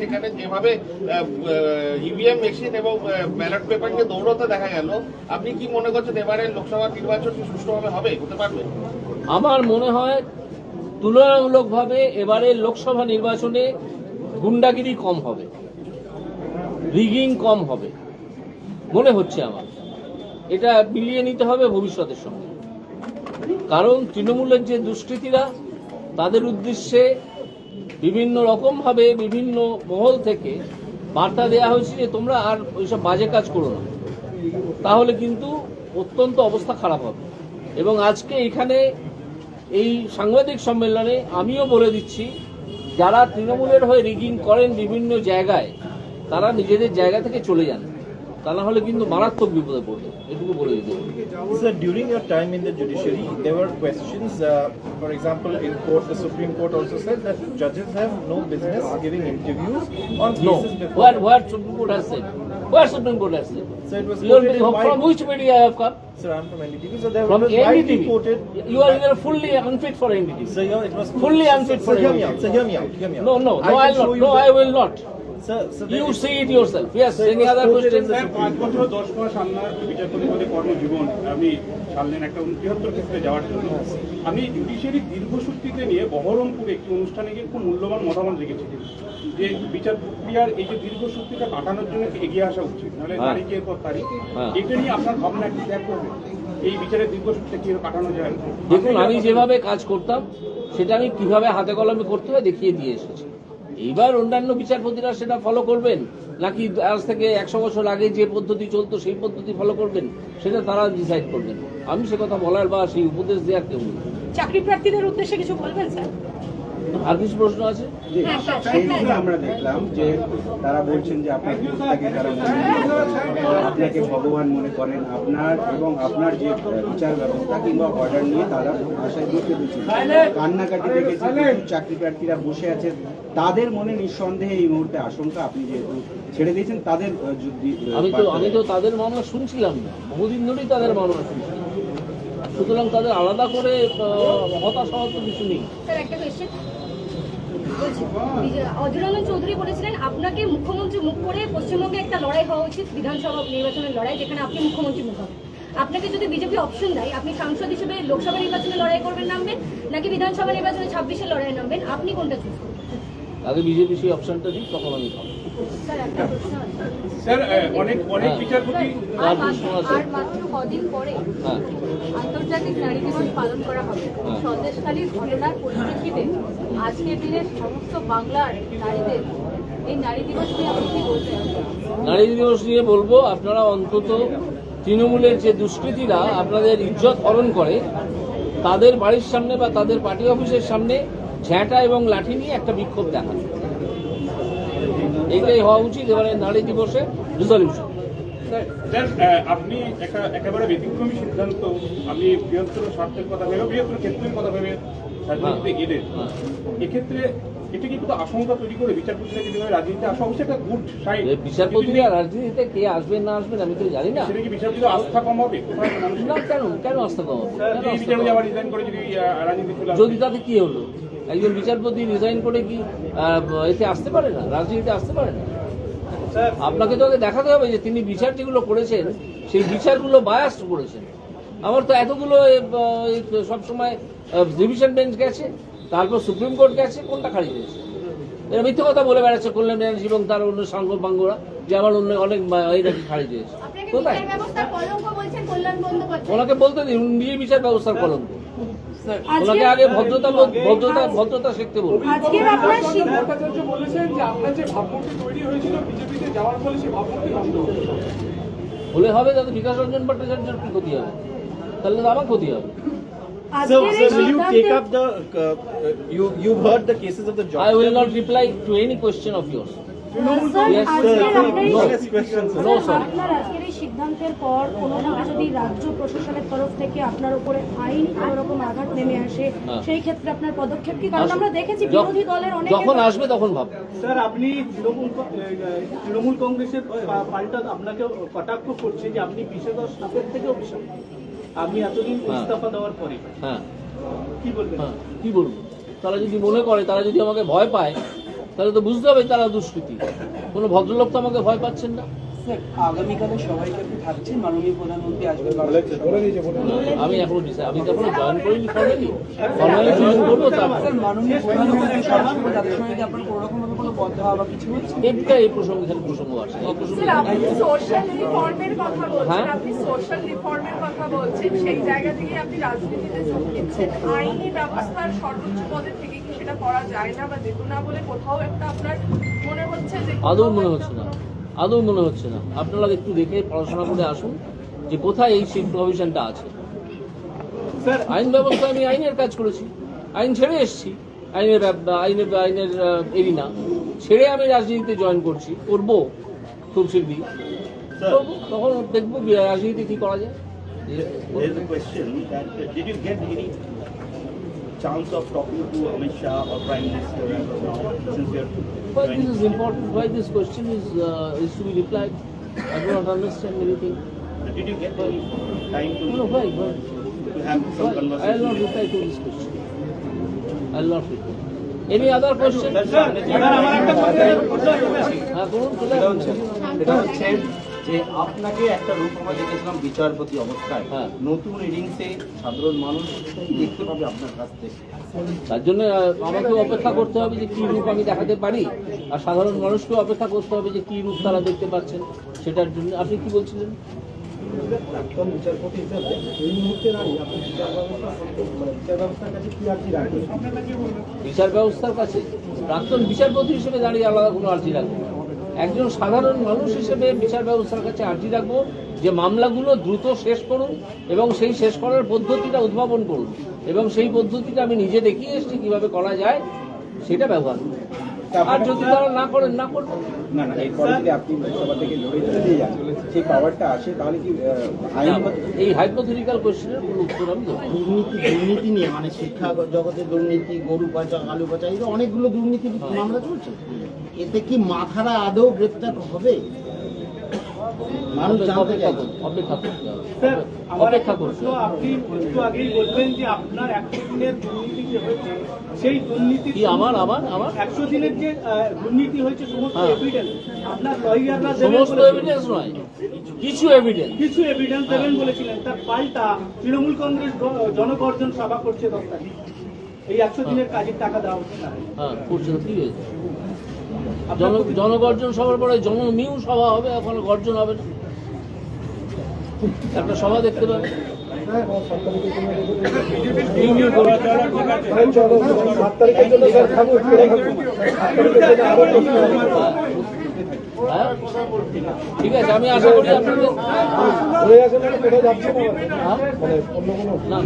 সেখানে যেভাবে মেশিন এবং ব্যালট পেপার নিয়ে দৌড়তে দেখা গেল, আপনি কি মনে করছেন লোকসভা হবে? হতে আমার মনে হয় তুলনামূলকভাবে এবারে লোকসভা নির্বাচনে গুন্ডাগিরি কম হবে। রিগিং কম হবে। মনে হচ্ছে আমার। এটা মিলিয়ে নিতে হবে ভবিষ্যতের সঙ্গে। কারণ তৃণমূলের যে দুষ্কৃতীরা, তাদের উদ্দেশ্যে বিভিন্ন রকমভাবে বিভিন্ন মহল থেকে বার্তা দেওয়া হয়েছে যে তোমরা আর ওইসব বাজে কাজ করো না। তাহলে কিন্তু অত্যন্ত অবস্থা খারাপ হবে। এবং আজকে এখানে এই সাংবাদিক সম্মেলনে আমিও বলে দিচ্ছি, যারা তৃণমূলের হয়ে রিগিং করেন বিভিন্ন জায়গায়, তারা নিজেদের জায়গা থেকে চলে যান। তা না হলে কিন্তু মারাত্মক বিপদে পড়বে এটুকু বলে দিতে পারি। Sir, during your time in the judiciary, there were questions. Uh, for example, in court, the Supreme Court also said that judges have no business giving interviews on No, cases before. where, where Supreme Court has said? Where Supreme Court has said? So it was You are, quoted in from my- which media I have come? Sir, I'm from NDTV. So there From was widely NDTV. quoted. You are, you are fully unfit for NDTV. Sir, yeah, it was Fully unfit Sir, for hear me NDTV. out. Sir, hear me out. Hear me out. No, no, I no, can I'll show not. you No, the- I will not. Sir, sir, there You is- see it yourself. Yes, Sir, any other questions? Sir পাঁচ বছর দশ মাস আপনার বিচারপতি পদে কর্মজীবন আপনি একটা বৃহত্তর ক্ষেত্রে যাওয়ার জন্য আমি জুডিশিয়ারি দীর্ঘসূত্রিতে নিয়ে বহরমপুরে একটি অনুষ্ঠানে গিয়ে খুব মূল্যবান মতামত রেখেছিলেন যে বিচার প্রক্রিয়ার এই যে দীর্ঘসূত্রিটা কাটানোর জন্য এগিয়ে আসা উচিত নাহলে হ্যাঁ। তারিখের পর তারিখ হ্যাঁ। এটা নিয়ে আপনার ভাবনা একটু ত্যাগ করবেন এই বিচারের দীর্ঘসূত্রে কীভাবে কাটানো যায় দেখুন আমি যেভাবে কাজ করতাম সেটা আমি কীভাবে হাতে কলমে করতে হয় দেখিয়ে দিয়ে এসেছি এইবার অন্যান্য বিচারপতিরা সেটা ফলো করবেন? নাকি আজ থেকে একশো বছর আগে যে পদ্ধতি চলতো, সেই পদ্ধতি ফলো করবেন? সেটা তারা ডিসাইড করবেন। আমি সে কথা বলার বা সেই উপদেশ দেওয়ার কেউ চাকরি প্রার্থীদের উদ্দেশ্যে কিছু বলবেন, স্যার? আর কিছু প্রশ্ন আছে? আমরা দেখলাম যে তারা বলছেন যে আপনার পুরুষটাকে তারা আপনাকে ভগবান মনে করেন আপনার এবং আপনার যে বিচার ব্যবস্থা কিংবা অর্ডার নিয়ে তারা ভাষায় দিতে দিচ্ছেন কান্নাকাটি দেখেছি চাকরি প্রার্থীরা বসে আছেন তাদের মনে নিঃসন্দেহে এই মুহূর্তে আশঙ্কা আপনি যেহেতু ছেড়ে দিয়েছেন তাদের যদি আমি তো আমি তো তাদের মামলা শুনছিলাম না। বহুদিন ধরেই তাদের মামলা শুনছিলাম সুতরাং তাদের আলাদা করে হতাশ হওয়ার তো কিছু নেই। কোয়েশ্চেন চৌধুরী বলেছিলেন, আপনাকে মুখ্যমন্ত্রী মুখ করে পশ্চিমবঙ্গে একটা লড়াই হওয়া উচিত, বিধানসভা নির্বাচনের লড়াই, যেখানে আপনি মুখ্যমন্ত্রী মুখ হবেন। আপনাকে যদি বিজেপি অপশন দেয়, আপনি সাংসদ হিসেবে লোকসভা নির্বাচনে লড়াই করবেন নামবেন, নাকি বিধানসভা নির্বাচনে ছাব্বিশে লড়াই নামবেন? আপনি কোনটা চুজ করবেন? আগে বিজেপি সেই অপশনটা দিন তখন আমি স্যার অনেক অনেক হ্যাঁ। বিচারপতি আর মাত্র- কদিন পরে হ্যাঁ আন্তর্জাতিক নারী দিবস পালন করা হবে হ্যাঁ। ঘটনার পরিপ্রেক্ষিতে আজকের দিনে সমস্ত বাংলার নারীদের এই নারী দিবস নিয়ে আপনি কি বলবেন নারী দিবস নিয়ে বলব আপনারা অন্তত তৃণমূলের যে দুষ্কৃতীরা আপনাদের ইজ্জত হরণ করে তাদের বাড়ির সামনে বা তাদের পার্টি অফিসের সামনে ঝ্যাঁটা এবং লাঠি নিয়ে একটা বিক্ষোভ দেখান এটাই হওয়া উচিত এবারে নারী দিবসে রিজলিউশন আপনি একটা একেবারে ব্যতিক্রমী সিদ্ধান্ত আপনি বৃহত্তর স্বার্থের কথা ভেবে বৃহত্তর ক্ষেত্রের কথা ভেবে রাজনীতিতে গেলেন। হ্যাঁ। এক্ষেত্রে এটা আশঙ্কা তৈরি করে বিচারপতিরা যদি হয় রাজনীতিতে আসা অবশ্যই একটা গুড সাইড বিচারপতিরা রাজনীতিতে কে আসবেন না আসবেন আমি তো জানি না। সেটা কি বিচারপতির আস্থা কমাবে না কেন? কেন আস্থা কমাবো? যদি তাতে কি হলো? একজন বিচারপতি রিজাইন করে কি এতে আসতে পারে না? রাজনীতিতে আসতে পারে না? আপনাকে তো আগে দেখাতে হবে যে তিনি বিচার যেগুলো করেছেন সেই বিচারগুলো বায়াস্ট করেছেন। আমার তো এতগুলো সবসময় ডিভিশন বেঞ্চ গেছে তারপর সুপ্রিম কোর্ট গেছে কোনটা খারিজ হয়েছে? এরা মিথ্যে কথা বলে বেড়াচ্ছে কল্যাণ ব্যানার্জি এবং তার অন্য সাঙ্গ পাঙ্গরা যে আমার অন্য অনেক এই নাকি খারিজ হয়েছে? কোথায়? ওনাকে বলতে দিন উনি নিজে বিচার ব্যবস্থার কলঙ্ক। ওনাকে আগে ভদ্রতা ভদ্রতা ভদ্রতা শিখতে বলুন আজকে আপনার ভট্টাচার্য বলেছেন যে আপনার যে ভাবমূর্তি তৈরি হয়েছিল বিজেপিতে যাওয়ার ফলে সেই ভাবমূর্তি নষ্ট হলে হবে বিকাশ রঞ্জন ভট্টাচার্যের কি ক্ষতি হবে তাহলে তো আমার ক্ষতি হবে এই sir, will you take up the, uh, uh, you, you've heard the cases of the job. I will not reply to any question of yours. আপনার আজকের এই সিদ্ধান্তের পর কোনোভাবে যদি রাজ্য প্রশাসনের তরফ থেকে আপনার উপরে আইন কোনো রকম আঘাত নেমে আসে। সেই ক্ষেত্রে আপনার পদক্ষেপ কি? কারণ আমরা দেখেছি বিরোধী দলের অনেক যখন আসবে তখন ভাব স্যার আপনি তৃণমূল তৃণমূল কংগ্রেসের পাল্টা আপনাকে কটাক্ষ করছে যে আপনি বিষেদর সাপের থেকেও বিষয় আপনি এতদিন হ্যাঁ। ইস্তফা দেওয়ার পরে। হ্যাঁ। কি বলবেন? হ্যাঁ। কি বলব? তারা যদি মনে করে তারা যদি আমাকে ভয় পায় তাহলে তো বুঝতে হবে তারা দুষ্কৃতি। কোনো ভদ্রলোক তো আমাকে ভয় পাচ্ছেন না। আগামীকালে সবাই ক্ষেত্রে থাকছেন মাননীয় প্রধানমন্ত্রী আসবেন আমি এখনও আমি তো এখনও জয়েন করিনি ফর্মালি ফর্মালি জয়েন করব তারপর। মাননীয় প্রধানমন্ত্রী সভা তাদের সঙ্গে কি আপনার কোনো রকম ভাবে কোনো বা কিছু হচ্ছে? এটা এই প্রসঙ্গে আছে। এই প্রসঙ্গে আপনি সোশ্যাল রিফর্মের কথা বলছেন? হ্যাঁ? আপনি সোশ্যাল রিফর্মের কথা বলছেন সেই জায়গা থেকে আপনি রাজনীতিতে যোগ দিচ্ছেন। আইনি ব্যবস্থার সর্বোচ্চ পদে থেকে কি সেটা করা যায় না বা যেত না বলে কোথাও একটা আপনার মনে হচ্ছে যে আদৌ মনে হচ্ছে না। আদৌ মনে হচ্ছে না। আপনারা একটু দেখে পড়াশোনা করে আসুন যে কোথায় এই সেই প্রভিশনটা আছে। আইন ব্যবস্থা আমি আইনের কাজ করেছি। আইন ছেড়ে এসেছি। আইনের আইনের আইনের এরিনা ছেড়ে আমি রাজনীতিতে জয়েন করছি করব খুব শীঘ্রই তখন দেখব রাজনীতি কি করা যায় uh, you chance of talking to Amit Shah or Prime Minister as of now Why this is important? Why this question is uh, is to be replied? I do not understand anything. Did you get any time to, No, why? Why? to have some why? I will not reply to this question. I will not reply. Any other question? হ্যাঁ করুন চলে আসুন। এটা হচ্ছে যে আপনাকে একটা রূপ আমরা দেখেছিলাম বিচারপতি অবস্থায় হ্যাঁ। নতুন ইনিংসে সাধারণ মানুষ দেখতে পাবে আপনার কাছ থেকে তার জন্য আমাকে অপেক্ষা করতে হবে যে কি রূপ আমি দেখাতে পারি আর সাধারণ মানুষকে অপেক্ষা করতে হবে যে কি রূপ তারা দেখতে পাচ্ছেন সেটার জন্য আপনি কি বলছিলেন বিচার ব্যবস্থা বিচার ব্যবস্থার কাছে বিচার ব্যবস্থার কাছে প্রাক্তন বিচারপতি হিসেবে দাঁড়িয়ে আলাদা কোনো আর্জি রাখব। একজন সাধারণ মানুষ হিসেবে বিচার ব্যবস্থার কাছে আর্জি রাখব যে মামলাগুলো দ্রুত শেষ করুন এবং সেই শেষ করার পদ্ধতিটা উদ্ভাবন করুন এবং সেই পদ্ধতিটা আমি নিজে দেখিয়ে এসেছি কীভাবে করা যায়, সেটা ব্যবহার করুন। আর যদি তারা না করেন না করবেন না না এরপরে যদি আপনি লোকসভা থেকে লড়ে চলে যান। সেই পাওয়ারটা আসে তাহলে কি এই হাইপোথেটিক্যাল কোশ্চেনের কোনো উত্তর আমি না। দুর্নীতি দুর্নীতি নিয়ে মানে শিক্ষা জগতে দুর্নীতি গরু পাচার আলু পাচার এই অনেকগুলো দুর্নীতির মামলা চলছে। এতে কি মাথারা আদৌ গ্রেপ্তার হবে? মানুষ জানতে চাইছে। অপেক্ষা করতে হবে স্যার অপেক্ষা একটা করতে আপনি একটু আগেই বলবেন যে আপনার একশো দিনের দুর্নীতি যে হয়েছে সেই দুর্নীতি কি আমার আমার আমার? একশো দিনের যে দুর্নীতি হয়েছে সমস্ত হ্যাঁ। এভিডেন্স আপনার লয়াররা সমস্ত এভিডেন্স নয় কিছু এভিডেন্স কিছু এভিডেন্স দেবেন বলেছিলেন তার পাল্টা তৃণমূল কংগ্রেস জনগর্জন সভা করছে দশ তারিখ এই একশো দিনের কাজের টাকা দেওয়া হচ্ছে না। হ্যাঁ করছে কি হয়েছে জন জনগর্জন সভার পরে জনমিউ সভা হবে ওখানে গর্জন হবে না। একটা সভা দেখতে পাবে। হ্যাঁ? ঠিক আছে আমি আশা করি আপনাদের হয়ে? গেছে কোথাও যাচ্ছে না অন্য কোনো না